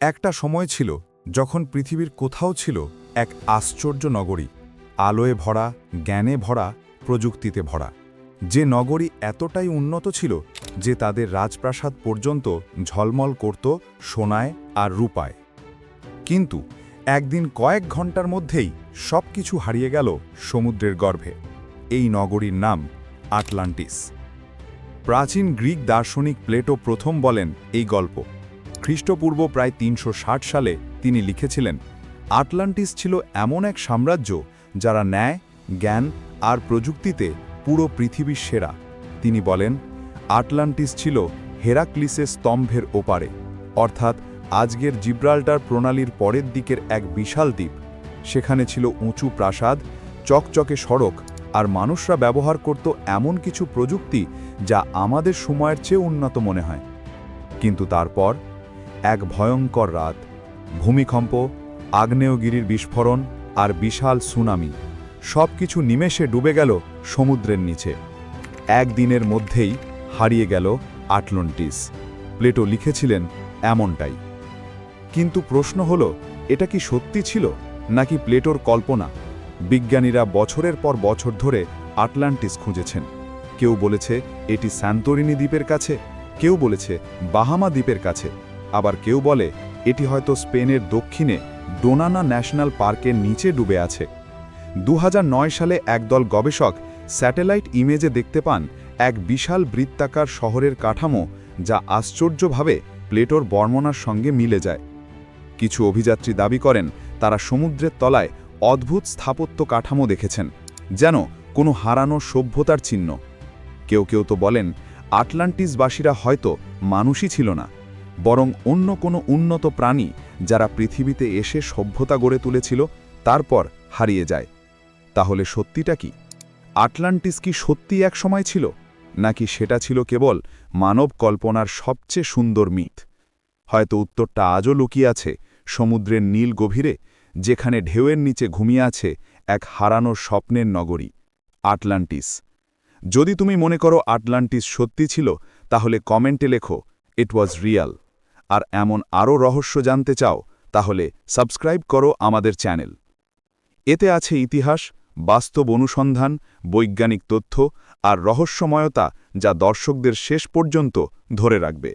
একটা সময় ছিল যখন পৃথিবীর কোথাও ছিল এক আশ্চর্য নগরী, আলোয় ভরা, জ্ঞানে ভরা, প্রযুক্তিতে ভরা। যে নগরী এতটাই উন্নত ছিল যে তাদের রাজপ্রাসাদ পর্যন্ত ঝলমল করত সোনায় আর রূপায়। কিন্তু একদিন কয়েক ঘণ্টার মধ্যেই সব কিছু হারিয়ে গেল সমুদ্রের গর্ভে। এই নগরীর নাম আটলান্টিস। প্রাচীন গ্রিক দার্শনিক প্লেটো প্রথম বলেন এই গল্প। খ্রিস্টপূর্ব প্রায় তিনশো ষাট সালে তিনি লিখেছিলেন, আটলান্টিস ছিল এমন এক সাম্রাজ্য যারা ন্যায়, জ্ঞান আর প্রযুক্তিতে পুরো পৃথিবীর সেরা। তিনি বলেন, আটলান্টিস ছিল হেরাক্লিসের স্তম্ভের ওপারে। অর্থাৎ আজকের জিব্রাল্টার প্রণালীর পরের দিকের এক বিশাল দ্বীপ। সেখানে ছিল উঁচু প্রাসাদ, চকচকে সড়ক আর মানুষরা ব্যবহার করত এমন কিছু প্রযুক্তি যা আমাদের সময়ের চেয়ে উন্নত মনে হয়। কিন্তু তারপর এক ভয়ঙ্কর রাত। ভূমিকম্প, আগ্নেয়গিরির বিস্ফোরণ আর বিশাল সুনামি। সব কিছু নিমেষে ডুবে গেল সমুদ্রের নিচে। একদিনের মধ্যেই হারিয়ে গেল আটলন্টিস। প্লেটো লিখেছিলেন এমনটাই। কিন্তু প্রশ্ন হল, এটা কি সত্যি ছিল নাকি প্লেটোর কল্পনা? বিজ্ঞানীরা বছরের পর বছর ধরে আটলান্টিস খুঁজেছেন। কেউ বলেছে এটি স্যান্তরিনী দ্বীপের কাছে, কেউ বলেছে বাহামা দ্বীপের কাছে। আবার কেউ বলে, এটি হয়তো স্পেনের দক্ষিণে ডোনানা ন্যাশনাল পার্কের নিচে ডুবে আছে। দু হাজার নয় সালে একদল গবেষক স্যাটেলাইট ইমেজে দেখতে পান এক বিশাল বৃত্তাকার শহরের কাঠামো যা আশ্চর্যভাবে প্লেটোর বর্ণনার সঙ্গে মিলে যায়। কিছু অভিযাত্রী দাবি করেন, তারা সমুদ্রের তলায় অদ্ভুত স্থাপত্য কাঠামো দেখেছেন, যেন কোনো হারানো সভ্যতার চিহ্ন। কেউ কেউ তো বলেন, আটলান্টিসবাসীরা হয়তো মানুষই ছিল না। বরং অন্য কোনো উন্নত প্রাণী যারা পৃথিবীতে এসে সভ্যতা গড়ে তুলেছিল, তারপর হারিয়ে যায়। তাহলে সত্যিটা কি? আটলান্টিস কি সত্যি এক সময় ছিল? নাকি সেটা ছিল কেবল মানব কল্পনার সবচেয়ে সুন্দর মিথ? হয়তো উত্তরটা আজও লুকিয়ে আছে সমুদ্রের নীল গভীরে, যেখানে ঢেউয়ের নিচে ঘুমিয়ে আছে এক হারানো স্বপ্নের নগরী, আটলান্টিস। যদি তুমি মনে করো আটলান্টিস সত্যি ছিল, তাহলে কমেন্টে লেখো ইট ওয়াজ রিয়াল আর এমন আরও রহস্য জানতে চাও, তাহলে সাবস্ক্রাইব করো আমাদের চ্যানেল। এতে আছে ইতিহাস, বাস্তব অনুসন্ধান, বৈজ্ঞানিক তথ্য আর রহস্যময়তা যা দর্শকদের শেষ পর্যন্ত ধরে রাখবে।